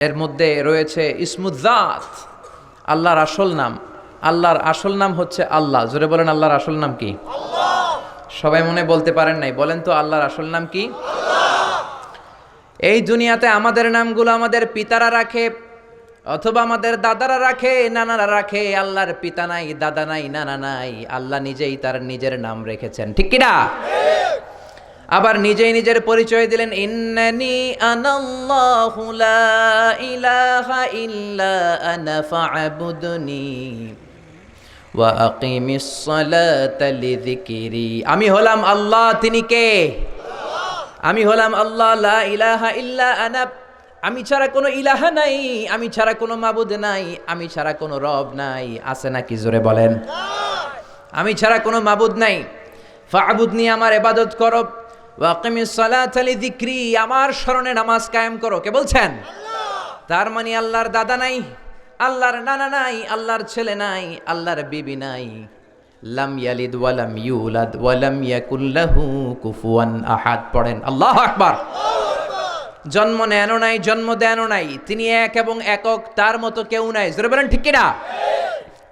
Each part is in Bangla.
এর মধ্যে রয়েছে ইসমুদ্দাত আল্লাহর আসল নাম। আল্লাহর আসল নাম হচ্ছে আল্লাহ। জোরে বলেন আল্লাহর আসল নাম কি? সবাই মনে বলতে পারেন নাই। বলেন তো আল্লাহর আসল নাম কি? এই দুনিয়াতে আমাদের নামগুলো আমাদের পিতারা রাখে অথবা আমাদের দাদারা রাখে নানারা রাখে। আল্লাহর পিতা নাই দাদা নাই নানা নাই। আল্লাহ নিজেই তার নিজের নাম রেখেছেন। ঠিক কিনা? আবার নিজেই নিজের পরিচয় দিলেন ইন্নানি আনাল্লাহু লা ইলাহা ইল্লা আনা ফা'বুদনি ওয়া আকিমিস সালাতা লিযিকরি। আমি হলাম আল্লাহ তিনি কে? আমি হলাম আল্লাহ লা ইলাহা ইল্লা আনা। আমি ছাড়া কোনো ইলাহা নাই আমি ছাড়া কোনো মাবুদ নাই আমি ছাড়া কোনো রব নাই। আছে নাকি জোরে বলেন? আমি ছাড়া কোনো মাবুদ নাই। ফাবুদ নিয়ে আমার এবাদত করো। ওয়াকিমি সালাত আলি দিক্রি আমার স্মরণে নামাজ কায়েম করো। কে বলছেন? তার মানে আল্লাহর দাদা নাই আল্লাহর নানা নাই আল্লাহর ছেলে নাই আল্লাহর বিবি নাই। লাম ইয়ালিদ ওয়ালাম ইউলাদ ওয়ালাম ইয়াকুল্লাহু কুফুয়ান আহাদ। পড়েন আল্লাহ আকবার। জন্ম নেনও নাই জন্ম দেনও নাই তিনি এক এবং একক তার মতো কেউ নাই। জোরে বলেন ঠিক কিনা?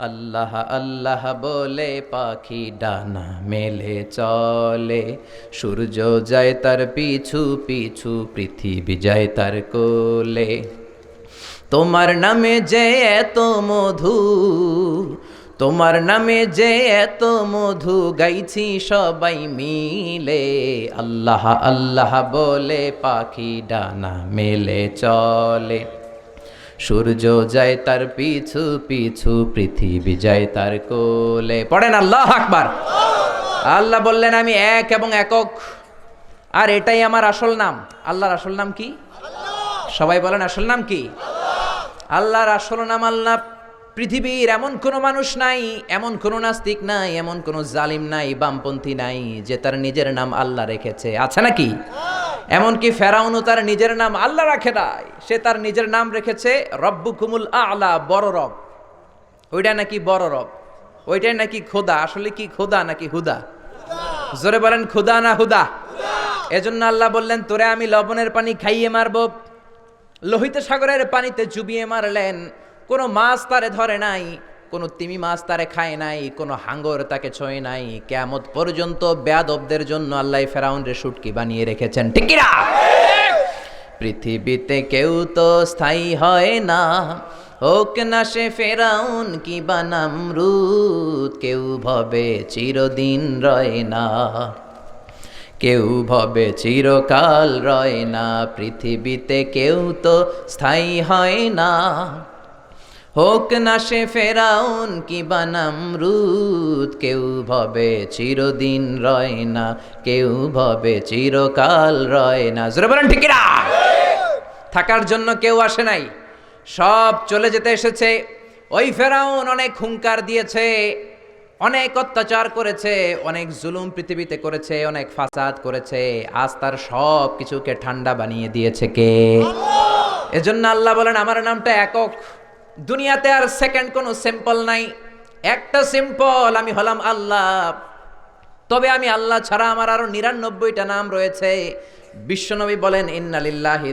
আল্লাহ আল্লাহ বলে পাখি ডানা মেলে চলে। সূর্য যায় তার পিছু পিছু, পৃথিবী যায় তার কোলে। তোমার নামে যে এত মধু, তোমার নামে যে এত মধু, গাইছি সবাই মিলে। আল্লাহ আল্লাহ বলে পাখি ডানা মেলে চলে। সূর্য যায় তার পিছু পিছু পৃথিবী যায় তার কোলে। পড়েন আল্লাহ আকবার। আল্লাহ বললেন আমি এক এবং একক। আর এটাই আমার আসল নাম। আল্লাহর আসল নাম কি? সবাই বলেন আসল নাম কি? আল্লাহর আসল নাম আল্লাহ। পৃথিবীর এমন কোনো মানুষ নাই এমন কোনো নাস্তিক নাই এমন কোনো জালিম নাই বামপন্থী নাই যে তার নিজের নাম আল্লাহ রেখেছে। আছে নাকি? এমনকি ফেরাউনও তার নিজের নাম আল্লাহ রাখে নাই। সে তার নিজের নাম রেখেছে রব্বু কুমুল আলা, বড় রব। ওইটা নাকি বড় রব? ওইটাই নাকি খোদা? আসলে কি খোদা নাকি হুদা? জোরে বলেন, খুদা না হুদা? এজন্য আল্লাহ বললেন, তোরে আমি লবণের পানি খাইয়ে মারব। লোহিত সাগরের পানিতে চুবিয়ে মারলেন। কোনো মাছ তারে ধরে নাই। কোনো তিমি মাছ তারে খায় নাই, কোনো হাঙ্গর তাকে ছয় নাই। কেমত পর্যন্ত বেয়াদবদের জন্য আল্লাহ ফেরাউনরে শুটকি বানিয়ে রেখেছেন। ঠিক পৃথিবীতে কেউ তো স্থায়ী হয় না। হোক না সে ফেরাউন কি বানামরুদ কেউ ভবে চিরদিন রয় না। কেউ ভবে চিরকাল রয় না। পৃথিবীতে কেউ তো স্থায়ী হয় না। হোক না সে ফেরাউন কি বানাম বানামরুদ, কেউ ভবে চিরদিন রয় না, কেউ ভবে চিরকাল রয় না। জোরে বলেন ঠিক না থাকার জন্য কেউ আসে নাই। সব চলে যেতে এসেছে। ওই ফেরাউন অনেক হুঙ্কার দিয়েছে, অনেক অত্যাচার করেছে, অনেক জুলুম পৃথিবীতে করেছে, অনেক ফাসাদ করেছে। আজ তার সব কিছুকে ঠান্ডা বানিয়ে দিয়েছে কে? এজন্য আল্লাহ বলেন, আমার নামটা একক। দুনিয়াতে আর সেকেন্ড কোনো সিম্পল নাই। একটা সিম্পল আমি হলাম আল্লাহ। তবে আমি আল্লাহ ছাড়া আমার আরও নিরানব্বইটা নাম রয়েছে। বিশ্বনবী বলেন ইন্নালিল্লাহি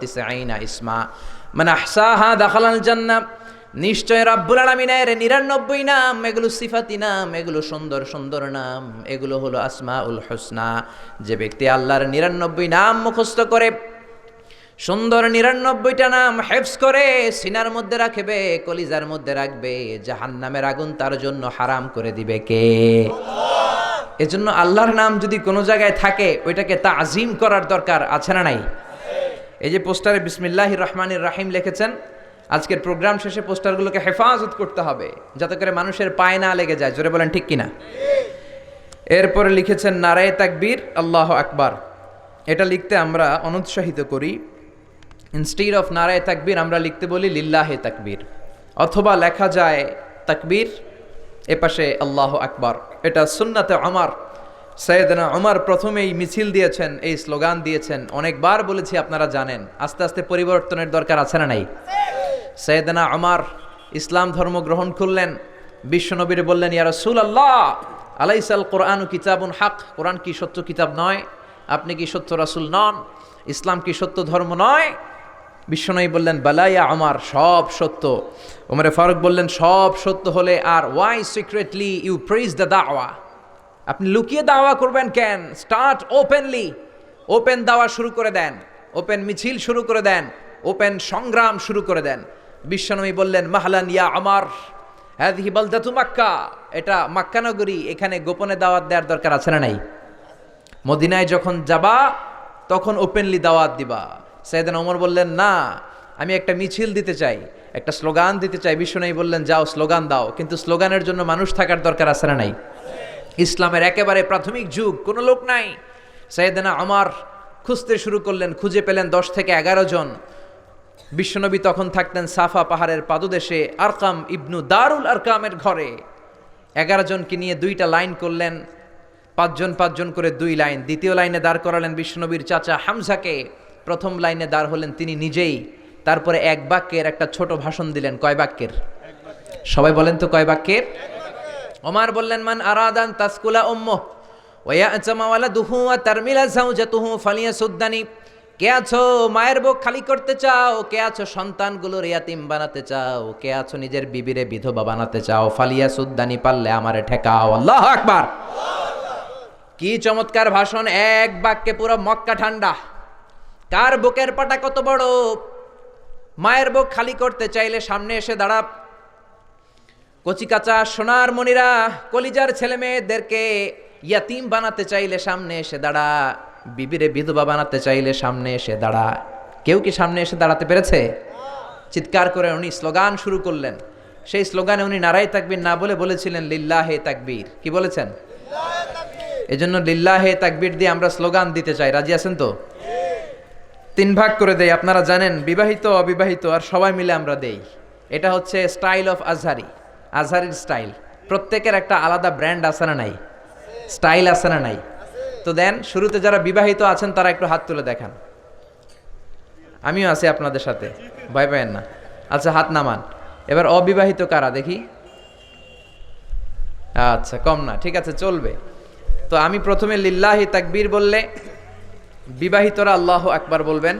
তিসআইনা ইসমা। মানে আহসাহা দাখালাল জান্নাহ নিশ্চয় রাব্বুল আলামিনের নিরানব্বই নাম, এগুলো সিফাতি নাম, এগুলো সুন্দর সুন্দর নাম, এগুলো হলো আসমা উল হোসনা। যে ব্যক্তি আল্লাহর নিরানব্বই নাম মুখস্থ করে সুন্দর নিরানব্বইটা নাম হেফস করে সিনার মধ্যে রাখবে কলিজার মধ্যে রাখবে জাহান্নামের আগুন তার জন্য হারাম করে দিবে কে? এজন্য আল্লাহর নাম যদি কোনো জায়গায় থাকে ওইটাকে তাজিম করার দরকার আছে না নাই? এই যে পোস্টারে বিসমিল্লাহ রহমানির রাহিম লিখেছেন আজকের প্রোগ্রাম শেষে পোস্টারগুলোকে হেফাজত করতে হবে যাতে করে মানুষের পায়ে না লেগে যায় জোরে বলেন ঠিক কিনা? এরপরে লিখেছেন নারায় তাকবীর আল্লাহ আকবার। এটা লিখতে আমরা অনুৎসাহিত করি ইনস্টিড অফ নারায় তাকবীর আমরা লিখতে বলি লিল্লাহে তাকবীর। অথবা লেখা যায় তাকবীর এপাশে আল্লাহ আকবার। এটা সুন্নাতে আমার সৈয়দনা আমার প্রথমেই মিছিল দিয়েছেন, এই স্লোগান দিয়েছেন। অনেকবার বলেছি, আপনারা জানেন। আস্তে আস্তে পরিবর্তনের দরকার আছে না নাই? সৈয়দনা আমার ইসলাম ধর্ম গ্রহণ করলেন। বিশ্বনবীরে বললেন, ইয়া রাসূল আল্লাহ আলাইসাল কোরআন কিতাবুন হাক। কোরআন কি সত্য কিতাব নয়? আপনি কি সত্য রাসুল নন? ইসলাম কি সত্য ধর্ম নয়? বিশ্বনয়ী বললেন বালাইয়া আমার সব সত্য। ওমরে ফারুক বললেন, সব সত্য হলে আর why secretly you praise the দাওয়া আপনি লুকিয়ে দাওয়া করবেন কেন? স্টার্ট ওপেনলি ওপেন দাওয়া শুরু করে দেন। ওপেন মিছিল শুরু করে দেন। ওপেন সংগ্রাম শুরু করে দেন। বিশ্বনবী বললেন, মাহলান ইয়া আমার হ্যাদিহি বলদাতু মাক্কা। এটা মাক্কা নগরী, এখানে গোপনে দাওয়াত দেওয়ার দরকার আছে না নাই? মদিনায় যখন যাবা, তখন ওপেনলি দাওয়াত দিবা। সাইদান ওমর বললেন, না, আমি একটা মিছিল দিতে চাই, একটা স্লোগান দিতে চাই। বিশ্বনবী বললেন, যাও, স্লোগান দাও। কিন্তু স্লোগানের জন্য মানুষ থাকার দরকার আছে না নাই? ইসলামের একেবারে প্রাথমিক যুগ, কোনো লোক নাই। সাইয়েদনা আমার খুঁজতে শুরু করলেন, খুঁজে পেলেন দশ থেকে এগারো জন। বিশ্বনবী তখন থাকতেন সাফা পাহাড়ের পাদদেশে আরকাম ইবনু দারুল আরকামের ঘরে। এগারো জনকে নিয়ে দুইটা লাইন করলেন, পাঁচজন পাঁচজন করে দুই লাইন। দ্বিতীয় লাইনে দাঁড় করালেন বিশ্বনবীর চাচা হামজাকে। প্রথম লাইনে দাঁড় হলেন তিনি নিজেই। তারপরে এক বাক্যের একটা ছোট ভাষণ দিলেন, কয় বাক্যের? সবাই বলেন তো কয় বাক্যের? ওমার বললেন, মান আরাদান তাসকুলা উম্ম, ওয়া আচমাওয়ালা দুহু ওয়া তারমিলা জাউজাতুহু ফালিয়া সুদ্দানি কে আছো মায়ের বুক খালি করতে চাও? কে আছো সন্তানগুলোর ইয়াতিম বানাতে চাও? কে আছো নিজের বিবিরে বিধবা বানাতে চাও? ফালিয়া সুদ্দানি পারলে আমারে ঠেকাও। আল্লাহ আকবার। কি চমৎকার ভাষণ, এক বাক্যে পুরো মক্কা ঠান্ডা। কার বুকের পাটা কত বড়? মায়ের বুক খালি করতে চাইলে সামনে এসে দাঁড়া কচি কাঁচা সোনার মনিরা কলিজার ছেলে মেয়েদেরকে ইয়াতিম বানাতে চাইলে সামনে এসে দাঁড়া। বিবিরে বিধবা বানাতে চাইলে সামনে এসে দাঁড়া। কেউ কি সামনে এসে দাঁড়াতে পেরেছে? চিৎকার করে উনি স্লোগান শুরু করলেন। সেই স্লোগানে উনি নারাই তাকবীর না বলে বলেছিলেন লিল্লাহে তাকবীর। কি বলেছেন? এজন্য লিল্লাহে তাকবীর দিয়ে আমরা স্লোগান দিতে চাই। রাজি আছেন তো? তিন ভাগ করে দেই, আপনারা জানেন, বিবাহিত, অবিবাহিত, আর সবাই মিলে আমরা দেই। এটা হচ্ছে স্টাইল অফ আজহারি আজহারির স্টাইল প্রত্যেকের একটা আলাদা ব্র্যান্ড আছে না নাই? স্টাইল আছে না নাই? তো দেন, শুরুতে যারা বিবাহিত আছেন, তারা একটু হাত তুলে দেখান। আমিও আছি আপনাদের সাথে, ভয় পাবেন না। আচ্ছা হাত নামান। এবার অবিবাহিত কারা, দেখি? আচ্ছা কম না, ঠিক আছে, চলবে। তো আমি প্রথমে লিল্লাহি তাকবীর বললে বিবাহিতরা আল্লাহ আকবার বলবেন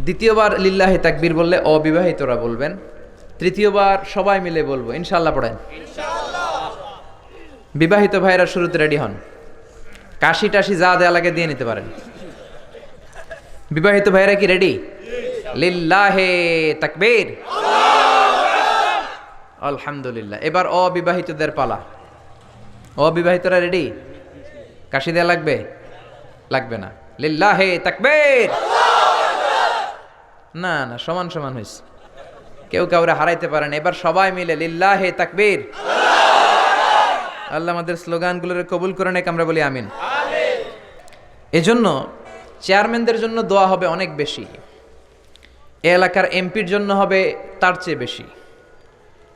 দ্বিতীয়বার লিল্লাহি তাকবীর বললে অবিবাহিতরা বলবেন তৃতীয়বার সবাই মিলে বলব ইনশাল্লাহ পড়েন। বিবাহিত ভাইরা শুরুতে রেডি হন। কাশি টাশি যা দেয়া লাগে দিয়ে নিতে পারেন। বিবাহিত ভাইরা কি রেডি? লিল্লাহে তাকবীর। আলহামদুলিল্লাহ। এবার অবিবাহিতদের পালা। অবিবাহিতরা রেডি? কাশি দেয়া লাগবে? লাগবে না। লিল্লাহে তাকবীর। না না, সমান সমান হয়েছে কেউ কাউরে হারাইতে পারেন এবার সবাই মিলে লিল্লাহে তাকবীর। আল্লাহ আমাদের স্লোগানগুলোর কবুল করে নেক, আমরা বলি আমিন। এজন্য চেয়ারম্যানদের জন্য দোয়া হবে অনেক বেশি। এ এলাকার এমপির জন্য হবে তার চেয়ে বেশি।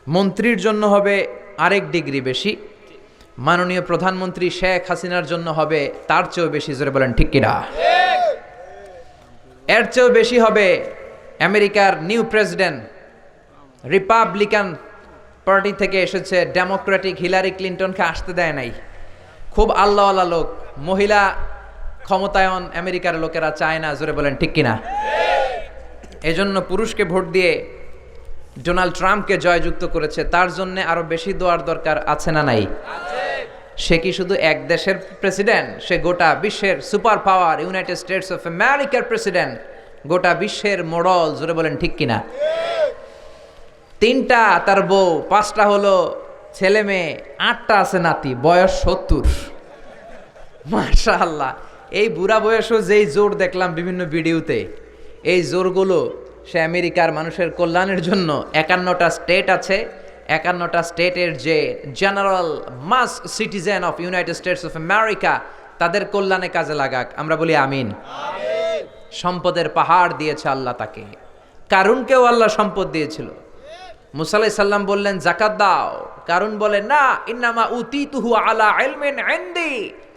মন্ত্রীর জন্য হবে আরেক ডিগ্রি বেশি। মাননীয় প্রধানমন্ত্রী শেখ হাসিনার জন্য হবে, তার চেয়েও বেশি, জোরে বলেন, ঠিক কিনা? এর চেয়েও বেশি হবে আমেরিকার নিউ প্রেসিডেন্ট, রিপাবলিকান পার্টি থেকে এসেছে ডেমোক্রেটিক হিলারি ক্লিন্টনকে আসতে দেয় নাই। খুব আল্লাহওয়ালা লোক, মহিলা ক্ষমতায়ন আমেরিকার লোকেরা চায় না, জোরে বলেন, ঠিক কিনা? এজন্য পুরুষকে ভোট দিয়ে ডোনাল্ড ট্রাম্পকে জয়যুক্ত করেছে, তার জন্য আরও বেশি দোয়ার দরকার আছে না নাই? সে কি শুধু এক দেশের প্রেসিডেন্ট সে গোটা বিশ্বের super power United States of আমেরিকার প্রেসিডেন্ট গোটা বিশ্বের মোড়ল জোরে বলেন, ঠিক কিনা? তিনটা তার বউ, পাঁচটা হলো ছেলে মেয়ে, আটটা আছে নাতি, বয়স সত্তর। মাশা আল্লাহ এই বুড়া বয়সও যেই জোর দেখলাম বিভিন্ন ভিডিওতে, এই জোরগুলো সে আমেরিকার মানুষের কল্যাণের জন্য একান্নটা স্টেট আছে একান্নটা স্টেটের যে general mass citizen of United States of America, তাদের কল্যাণে কাজে লাগাক। আমরা বলি আমিন। সম্পদের পাহাড় দিয়েছে আল্লাহ তাকে। কারুনকেও আল্লাহ সম্পদ দিয়েছিল। মুসালাই সাল্লাম বললেন, জাকাত দাও। কারণ বলে, না, ইন্নামা উতি তুহু আলা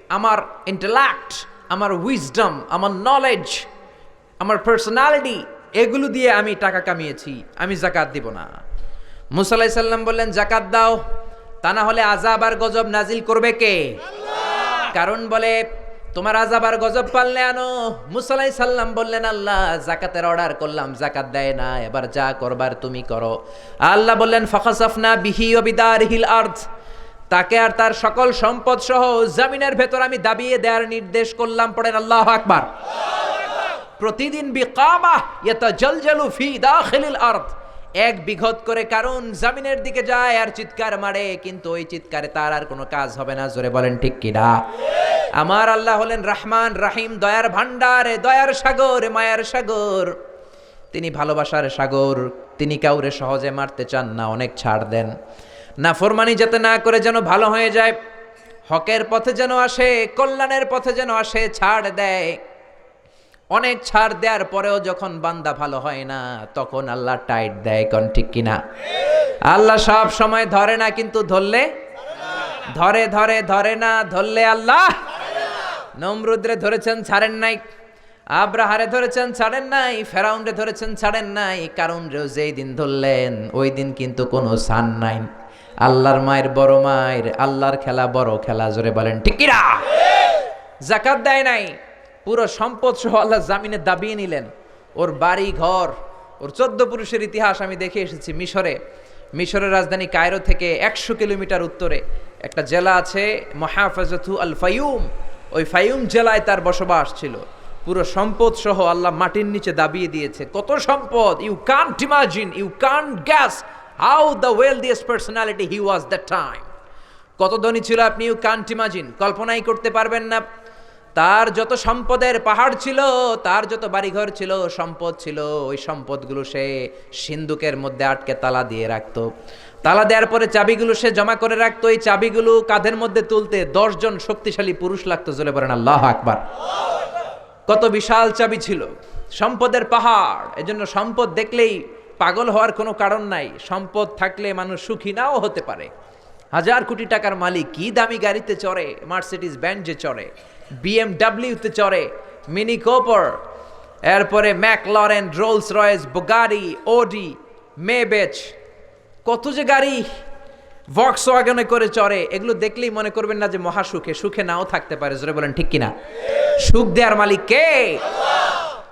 আমার ইন্টেলেক্ট আমার উইজডম আমার নলেজ আমার পার্সোনালিটি এগুলো দিয়ে আমি টাকা কামিয়েছি। আমি জাকাত দিব না। মুসালাই সাল্লাম বললেন জাকাত দাও তা না হলে আজাব আর গজব নাজিল করবে কে? কারণ বলে তোমার আজাব আর গজব পাললে আনো। মুসালাই সাল্লাম বললেন আল্লাহ জাকাতের অর্ডার করলাম জাকাত দেয় না এবার যা করবার তুমি করো। আল্লাহ বললেন ফখাসফনা বিহি অবিদার হিল আর্থ তাকে আর তার সকল সম্পদ সহ জামিনের ভেতর আমি দাবিয়ে দেওয়ার নির্দেশ করলাম পড়েন আল্লাহ আকবার। প্রতিদিন বিকামা ইয়াতাজালজালু ফি দা দাখিলিল আরদ। এক বিঘত করে কারণ জামিনের দিকে যায় আর চিৎকার মারে, কিন্তু ওই চিৎকারে তার আর কোনো কাজ হবে না। জোরে বলেন, ঠিক কিনা আমার আল্লাহ হলেন রাহমান, রাহিম, দয়ার ভান্ডারে দয়ার সাগর, মায়ার সাগর। তিনি ভালোবাসার সাগর, তিনি কাউরে সহজে মারতে চান না, অনেক ছাড় দেন। না ফরমানি যাতে না করে যেন ভালো হয়ে যায়, হকের পথে যেন আসে, কল্যাণের পথে যেন আসে, ছাড় দেয়। অনেক ছাড় দেওয়ার পরেও যখন বান্দা ভালো হয় না, তখন আল্লাহ টাইট দেয়, কোন ঠিক কিনা? আল্লাহ সব সময় ধরে না, কিন্তু ধরলে? ধরে ধরে ধরে না, ধরলে আল্লাহ? নমরুদ্রে ধরেছেন, ছাড়েন নাই। আব্রাহারে ধরেছেন, ছাড়েন নাই। ফেরাউন্ডে ধরেছেন, ছাড়েন নাই। কারণ যেই দিন ধরলেন, ওই দিন কিন্তু কোনো সান নাই। আল্লাহর মায়ের বড় মায়ের, আল্লাহর খেলা বড় খেলা, জোরে বলেন ঠিকিরা জাকাত দেয় নাই। পুরো সম্পদ সহ আল্লাহ জামিনে দাবিয়ে নিলেন। ওর বাড়ি, ঘর, ওর চোদ্দ পুরুষের ইতিহাস আমি দেখে এসেছি মিশরে। মিশরের রাজধানী কায়রো থেকে একশো কিলোমিটার উত্তরে। একটা জেলা আছে মহাফাজথু আল ফাইউম ওই ফাইউম জেলায় তার বসবাস ছিল। পুরো সম্পদ সহ আল্লাহ মাটির নিচে দাবিয়ে দিয়েছে। কত সম্পদ? You can't imagine you can't guess how the wealthiest personality he was the time কত ধনী ছিল আপনি? ইউ কান্ট ইমাজিন কল্পনাই করতে পারবেন না। তার যত সম্পদের পাহাড় ছিল, তার যত বাড়িঘর ছিল, সম্পদ ছিল, ওই সম্পদগুলো সে সিন্ধুকের মধ্যে আটকে তালা দিয়ে রাখতো। তালা দেওয়ার পরে চাবিগুলো সে জমা করে রাখতো। এই চাবিগুলো কাঁধের মধ্যে তুলতে দশজন শক্তিশালী পুরুষ লাগতো চলে বলেন আল্লাহ আকবার। কত বিশাল চাবি ছিল। সম্পদের পাহাড়। এজন্য সম্পদ দেখলেই পাগল হওয়ার কোনো কারণ নাই। সম্পদ থাকলে মানুষ সুখী নাও হতে পারে। হাজার কোটি টাকার মালিক কি দামি গাড়িতে চড়ে? মার্সিডিজ ব্যান্ডে চড়ে। বিএমডাব্লিউতে চড়ে মিনি কোপার এরপরে ম্যাকলরেন রোলস রয়েস বোগারি ওডি মেবেচ কত যে গাড়ি ভক্স ওয়াগনে করে চড়ে, এগুলো দেখলেই মনে করবেন না যে মহাসুখে সুখে নাও থাকতে পারে, জোরে বলেন ঠিক কিনা? সুখ দেওয়ার মালিক কে?